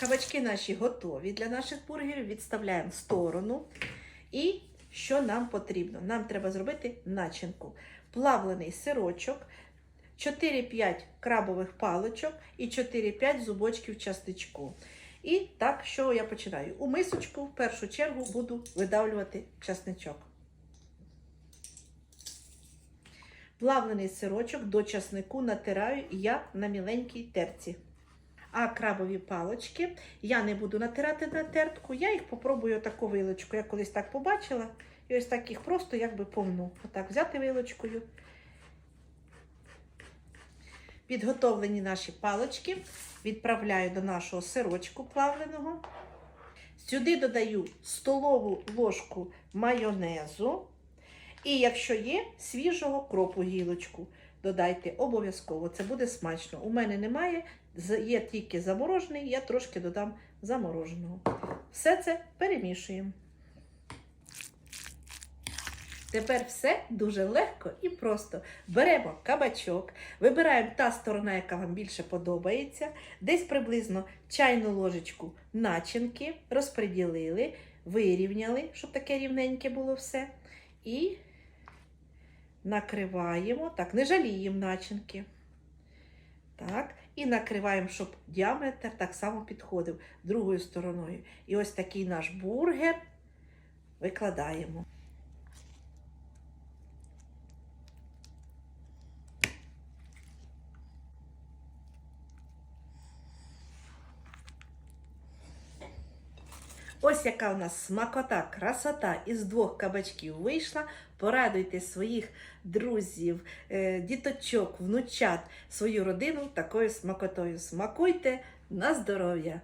Кабачки наші готові для наших бургерів. Відставляємо в сторону. І що нам потрібно? Нам треба зробити начинку. Плавлений сирочок, 4-5 крабових паличок і 4-5 зубочків частичку. І так, що я починаю? У мисочку в першу чергу буду видавлювати часничок. Плавлений сирочок до часнику натираю я на міленькій терці. А крабові палочки я не буду натирати на тертку, я їх попробую таку вилочку. Я колись так побачила, і ось так їх просто якби повну. Отак взяти вилочкою. Підготовлені наші палочки відправляю до нашого сирочку плавленого. Сюди додаю столову ложку майонезу. І якщо є свіжого кропу гілочку, додайте обов'язково, це буде смачно. У мене немає, є тільки заморожений, я трошки додам замороженого. Все це перемішуємо. Тепер все дуже легко і просто. Беремо кабачок, вибираємо та сторона, яка вам більше подобається. Десь приблизно чайну ложечку начинки, розподілили, вирівняли, щоб таке рівненьке було все. І накриваємо, так, не жаліємо начинки. Так, і накриваємо, щоб діаметр так само підходив другою стороною. І ось такий наш бургер викладаємо. Ось яка у нас смакота, красота із двох кабачків вийшла. Порадуйте своїх друзів, е, діточок, внучат, свою родину такою смакотою. Смакуйте на здоров'я!